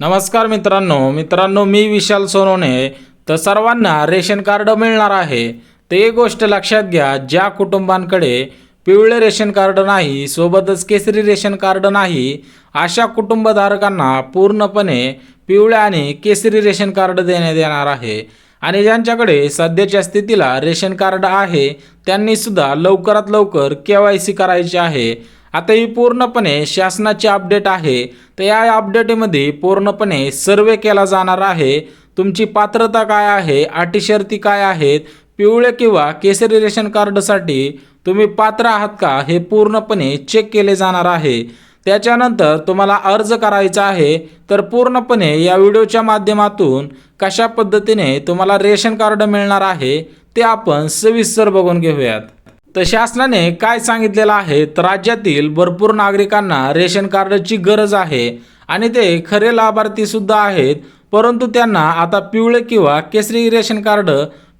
नमस्कार मित्रांनो मित्रांनो मी विशाल सोनवणे तर सर्वांना रेशन कार्ड मिळणार आहे. तर एक गोष्ट लक्षात घ्या ज्या कुटुंबांकडे पिवळे रेशन कार्ड नाही सोबतच केसरी रेशन कार्ड नाही अशा कुटुंबधारकांना पूर्णपणे पिवळे आणि केसरी रेशन कार्ड देण्यात येणार आहे. आणि ज्यांच्याकडे सध्याच्या स्थितीला रेशन कार्ड आहे त्यांनीसुद्धा लवकरात लवकर के वाय सी करायची आहे. आता ही पूर्णपणे शासनाची अपडेट आहे. तर या अपडेटमध्ये पूर्णपणे सर्वे केला जाणार आहे. तुमची पात्रता काय आहे? अटी शर्ती काय आहेत? पिवळे किंवा केसरी रेशन कार्डसाठी तुम्ही पात्र आहात का? हे पूर्णपणे चेक केले जाणार आहे. त्याच्यानंतर तुम्हाला अर्ज करायचा आहे. तर पूर्णपणे या व्हिडिओच्या माध्यमातून कशा पद्धतीने तुम्हाला रेशन कार्ड मिळणार आहे ते आपण सविस्तर बघून घेऊयात. तर शासनाने काय सांगितलेलं आहे? तर राज्यातील भरपूर नागरिकांना रेशन कार्डची गरज आहे आणि ते खरे लाभार्थी सुद्धा आहेत परंतु त्यांना आता पिवळे किंवा केसरी रेशन कार्ड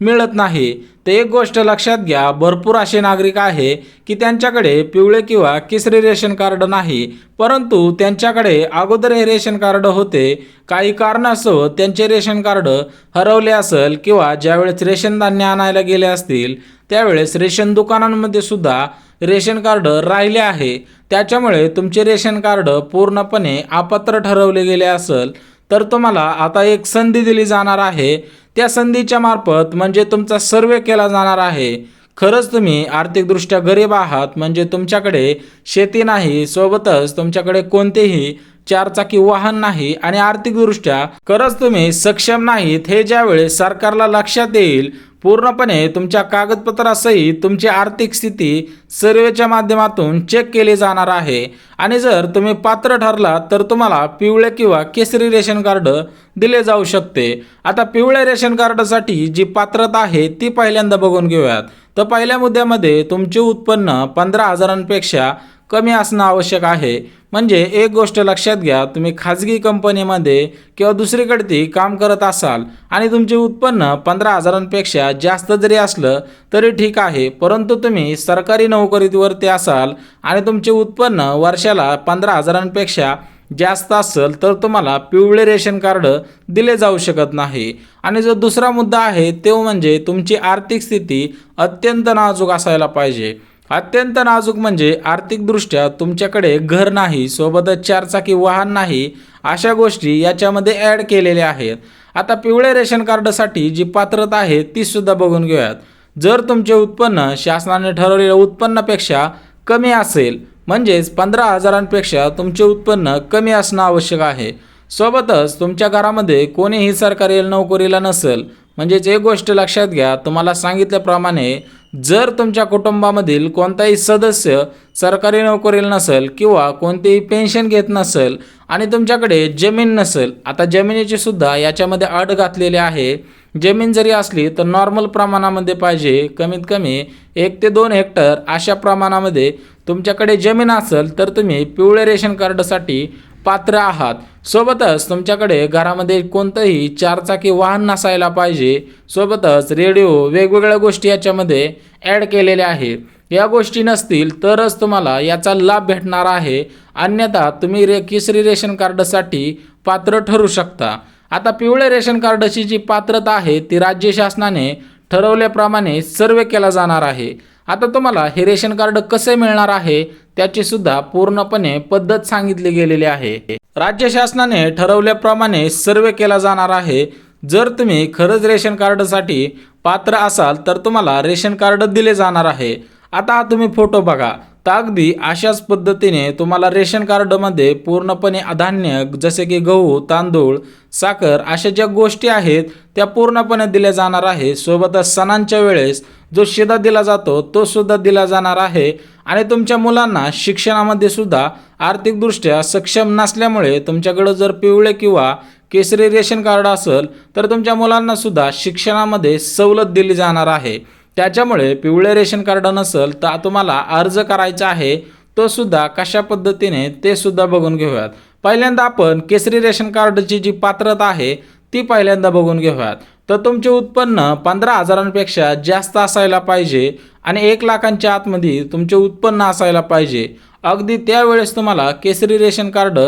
मिळत नाही. तर एक गोष्ट लक्षात घ्या भरपूर असे नागरिक आहे की त्यांच्याकडे पिवळे किंवा केसरी रेशन कार्ड नाही परंतु त्यांच्याकडे अगोदर हे रेशन कार्ड होते. काही कारणास्तव त्यांचे रेशन कार्ड हरवले असेल किंवा ज्यावेळेस रेशन धान्य आणायला गेले असतील त्यावेळेस रेशन दुकानांमध्ये सुद्धा रेशन कार्ड राहिले आहे. त्याच्यामुळे तुमचे रेशन कार्ड पूर्णपणे अपात्र ठरवले गेले असेल तर तुम्हाला आता एक संधी दिली जाणार आहे. त्या संधीच्या मार्फत म्हणजे तुमचा सर्वे केला जाणार आहे. खरंच तुम्ही आर्थिकदृष्ट्या गरीब आहात म्हणजे तुमच्याकडे शेती नाही सोबतच तुमच्याकडे कोणतेही चारचाकी वाहन नाही आणि आर्थिकदृष्ट्या खरंच तुम्ही सक्षम नाहीत हे ज्यावेळेस सरकारला लक्षात येईल पूर्णपणे तुमच्या कागदपत्रासहित तुमची आर्थिक स्थिती सर्वेच्या माध्यमातून चेक केली जाणार आहे. आणि जर तुम्ही पात्र ठरलात तर तुम्हाला पिवळे किंवा केसरी रेशन कार्ड दिले जाऊ शकते. आता पिवळ्या रेशन कार्डसाठी जी पात्रता आहे ती पहिल्यांदा बघून घेऊयात. तर पहिल्या मुद्द्यामध्ये तुमचे उत्पन्न पंधरा हजारांपेक्षा कमी असणं आवश्यक आहे. म्हणजे एक गोष्ट लक्षात घ्या तुम्ही खाजगी कंपनीमध्ये किंवा दुसरीकडे काम करत असाल आणि तुमचे उत्पन्न पंधरा हजारांपेक्षा जास्त जरी असलं तरी ठीक आहे परंतु तुम्ही सरकारी नोकरीवरती असाल आणि तुमचे उत्पन्न वर्षाला पंधरा हजारांपेक्षा जास्त असेल तर तुम्हाला पिवळे रेशन कार्ड दिले जाऊ शकत नाही. आणि जो दुसरा मुद्दा आहे तो म्हणजे तुमची आर्थिक स्थिती अत्यंत नाजूक असायला पाहिजे. अत्यंत नाजूक म्हणजे आर्थिकदृष्ट्या तुमच्याकडे घर नाही सोबतच चारचाकी वाहन नाही अशा गोष्टी याच्यामध्ये ॲड केलेल्या आहेत. आता पिवळे रेशन कार्डसाठी जी पात्रता आहे तीसुद्धा बघून घेऊयात. जर तुमचे उत्पन्न शासनाने ठरवलेल्या उत्पन्नापेक्षा कमी असेल म्हणजेच पंधरा हजारांपेक्षा तुमचे उत्पन्न कमी असणं आवश्यक आहे. सोबतच तुमच्या घरामध्ये कोणीही सरकारी नोकरीला नसेल म्हणजेच एक गोष्ट लक्षात घ्या तुम्हाला सांगितल्याप्रमाणे जर तुमच्या कुटुंबामधील कोणताही सदस्य सरकारी नोकरीला नसेल किंवा कोणतेही पेन्शन घेत नसेल आणि तुमच्याकडे जमीन नसेल आता जमिनीची सुद्धा याच्यामध्ये अट घातलेली आहे. जमीन जरी असली तर नॉर्मल प्रमाणामध्ये पाहिजे. कमीत कमी एक ते दोन हेक्टर अशा प्रमाणामध्ये तुमच्याकडे जमीन असेल तर तुम्ही पिवळे रेशन कार्डसाठी पात्र आहात. सोबतच तुमच्याकडे घरामध्ये कोणतंही चारचाकी वाहन नसायला पाहिजे. सोबतच रेडिओ वेगवेगळ्या गोष्टी याच्यामध्ये ॲड केलेल्या आहेत. या गोष्टी नसतील तरच तुम्हाला याचा लाभ भेटणार आहे. अन्यथा तुम्ही रे केसरी रेशन कार्डसाठी पात्र ठरू शकता. आता पिवळे रेशन कार्डची जी पात्रता आहे ती राज्य शासनाने ठरवल्याप्रमाणे सर्वे केला जाणार आहे. आता तुम्हाला हे रेशन कार्ड कसे मिळणार आहे त्याची सुद्धा पूर्णपणे पद्धत सांगितली गेलेली आहे. राज्य शासनाने ठरवल्याप्रमाणे सर्वे केला जाणार आहे. जर तुम्ही खरंच रेशन कार्डसाठी पात्र असाल तर तुम्हाला रेशन कार्ड दिले जाणार आहे. आता हा तुम्ही फोटो बघा. तर अगदी अशाच पद्धतीने तुम्हाला रेशन कार्डमध्ये पूर्णपणे धान्य जसे की गहू तांदूळ साखर अशा ज्या गोष्टी आहेत त्या पूर्णपणे दिल्या जाणार आहे. सोबतच सणांच्या वेळेस जो शिदा दिला जातो तो सुद्धा दिला जाणार आहे. आणि तुमच्या मुलांना शिक्षणामध्ये सुद्धा आर्थिकदृष्ट्या सक्षम नसल्यामुळे तुमच्याकडं जर पिवळे किंवा केसरी रेशन कार्ड असेल तर तुमच्या मुलांना सुद्धा शिक्षणामध्ये सवलत दिली जाणार आहे. त्याच्यामुळे पिवळे रेशन कार्ड नसेल तर तुम्हाला अर्ज करायचा आहे तो सुद्धा कशा पद्धतीने ते सुद्धा बघून घेऊयात. पहिल्यांदा आपण केसरी रेशन कार्डची जी पात्रता आहे ती पहिल्यांदा बघून घेऊयात. तर तुमचे उत्पन्न पंधरा हजारांपेक्षा जास्त असायला पाहिजे आणि एक लाखांच्या आतमध्ये तुमचे उत्पन्न असायला पाहिजे. अगदी त्यावेळेस तुम्हाला केसरी रेशन कार्ड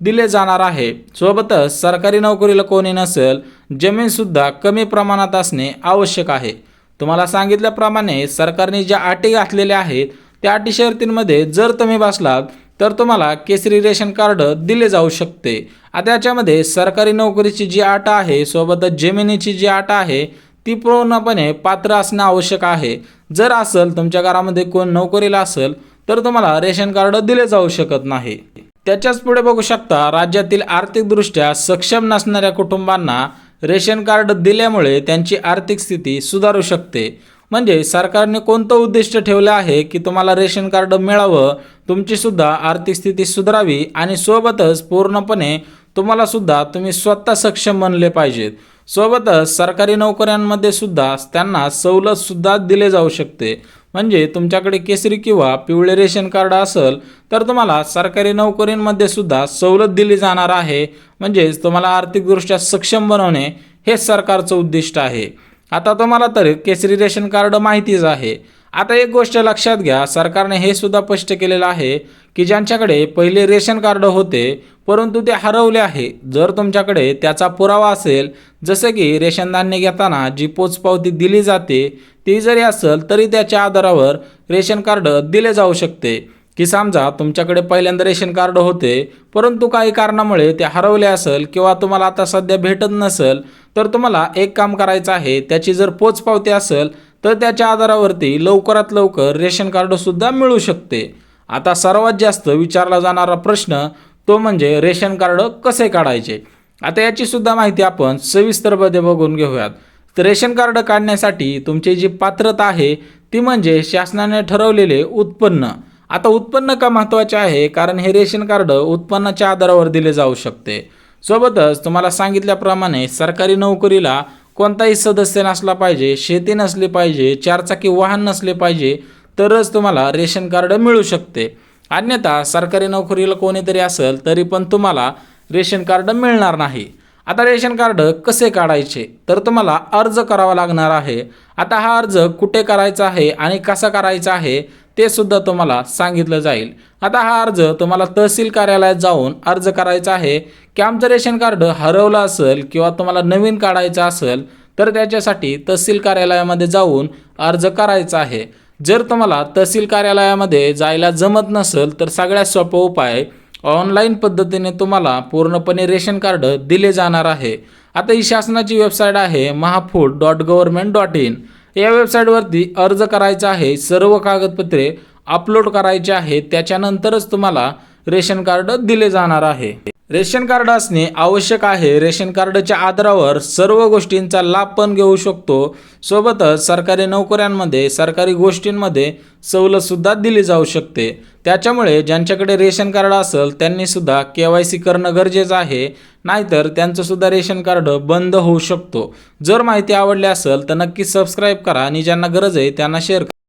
दिले जाणार आहे. सोबतच सरकारी नोकरीला कोणी नसेल जमीनसुद्धा कमी प्रमाणात असणे आवश्यक आहे. तुम्हाला सांगितल्याप्रमाणे सरकारने ज्या अटी घातलेल्या आहेत त्या अटी शर्तींमध्ये जर तुम्ही बसलात तर तुम्हाला केसरी रेशन कार्ड दिले जाऊ शकते. आता याच्यामध्ये सरकारी नोकरीची जी अट आहे सोबतच जमिनीची जी अट आहे ती पूर्णपणे पात्र असणं आवश्यक आहे. जर असेल तुमच्या घरामध्ये कोण नोकरीला असेल तर तुम्हाला रेशन कार्ड दिले जाऊ शकत नाही. त्याच्याच पुढे बघू शकता राज्यातील आर्थिकदृष्ट्या सक्षम नसणाऱ्या कुटुंबांना रेशन कार्ड दिल्यामुळे त्यांची आर्थिक स्थिती सुधारू शकते. म्हणजे सरकारने कोणतं उद्दिष्ट ठेवलं आहे की तुम्हाला रेशन कार्ड मिळावं? तुमची सुद्धा आर्थिक स्थिती सुधारावी आणि सोबतच पूर्णपणे तुम्हाला सुद्धा तुम्ही स्वतः सक्षम बनले पाहिजेत. सोबतच सरकारी नोकऱ्यांमध्ये सुद्धा त्यांना सवलत सुद्धा दिले जाऊ शकते. म्हणजे तुमच्याकडे केसरी किंवा पिवळे रेशन कार्ड असेल तर तुम्हाला सरकारी नोकरींमध्ये सुद्धा सवलत दिली जाणार आहे. म्हणजेच तुम्हाला आर्थिकदृष्ट्या सक्षम बनवणे हे सरकारचं उद्दिष्ट आहे. आता तुम्हाला तर केसरी रेशन कार्ड माहितीच आहे. आता एक गोष्ट लक्षात घ्या सरकारने हे सुद्धा स्पष्ट केलेलं आहे की ज्यांच्याकडे पहिले रेशन कार्ड होते परंतु ते हरवले आहे. जर तुमच्याकडे त्याचा पुरावा असेल जसे की रेशन धान्य घेताना जी पोचपावती दिली जाते ती जरी असेल तरी त्याच्या आधारावर रेशन कार्ड दिले जाऊ शकते. की समजा तुमच्याकडे पहिल्यांदा रेशन कार्ड होते परंतु काही कारणामुळे ते हरवले असेल किंवा तुम्हाला आता सध्या भेटत नसेल तर तुम्हाला एक काम करायचं आहे त्याची जर पोचपावती असेल तर त्याच्या आधारावरती लवकरात लवकर रेशन कार्डसुद्धा मिळू शकते. आता सर्वात जास्त विचारला जाणारा प्रश्न तो म्हणजे रेशन कार्ड कसे काढायचे? आता याची सुद्धा माहिती आपण सविस्तरमध्ये बघून घेऊयात. तर रेशन कार्ड काढण्यासाठी तुमची जी पात्रता आहे ती म्हणजे शासनाने ठरवलेले उत्पन्न. आता उत्पन्न का महत्त्वाचे आहे? कारण हे रेशन कार्ड उत्पन्नाच्या आधारावर दिले जाऊ शकते. सोबतच तुम्हाला सांगितल्याप्रमाणे सरकारी नोकरीला कोणताही सदस्य नसला पाहिजे शेती नसली पाहिजे चारचाकी वाहन नसले पाहिजे तरच तुम्हाला रेशन कार्ड मिळू शकते. अन्यथा सरकारी नोकरीला कोणीतरी असेल तरी पण तुम्हाला रेशन कार्ड मिळणार नाही. आता रेशन कार्ड कसे काढायचे? तर तुम्हाला अर्ज करावा लागणार आहे. आता हा अर्ज कुठे करायचा आहे आणि कसा करायचा आहे ते सुद्धा तुम्हाला सांगितलं जाईल. आता हा अर्ज तुम्हाला तहसील कार्यालयात जाऊन अर्ज करायचा आहे. की आमचं रेशन कार्ड हरवलं असेल किंवा तुम्हाला नवीन काढायचं असेल तर त्याच्यासाठी तहसील कार्यालयामध्ये जाऊन अर्ज करायचा आहे. जर तुम्हाला तहसील कार्यालयामध्ये जायला जमत नसेल तर सगळ्यात सोपा उपाय ऑनलाईन पद्धतीने तुम्हाला पूर्णपणे रेशन कार्ड दिले जाणार आहे. आता ही शासनाची वेबसाईट आहे Mahafood dot government dot in. या वेबसाईटवरती अर्ज करायचा आहे सर्व कागदपत्रे अपलोड करायचे आहे त्याच्यानंतरच तुम्हाला रेशन कार्ड दिले जाणार आहे. रेशन कार्ड असणे आवश्यक आहे. रेशन कार्डच्या आधारावर सर्व गोष्टींचा लाभ पण घेऊ शकतो. सोबतच सरकारी नोकऱ्यांमध्ये सरकारी गोष्टींमध्ये सवलतसुद्धा दिली जाऊ शकते. त्याच्यामुळे ज्यांच्याकडे रेशन कार्ड असेल त्यांनीसुद्धा के वाय सी करणं गरजेचं आहे. नाहीतर त्यांचं सुद्धा रेशन कार्ड बंद होऊ शकतो. जर माहिती आवडली असेल तर नक्की सबस्क्राईब करा आणि ज्यांना गरज आहे त्यांना शेअर करा.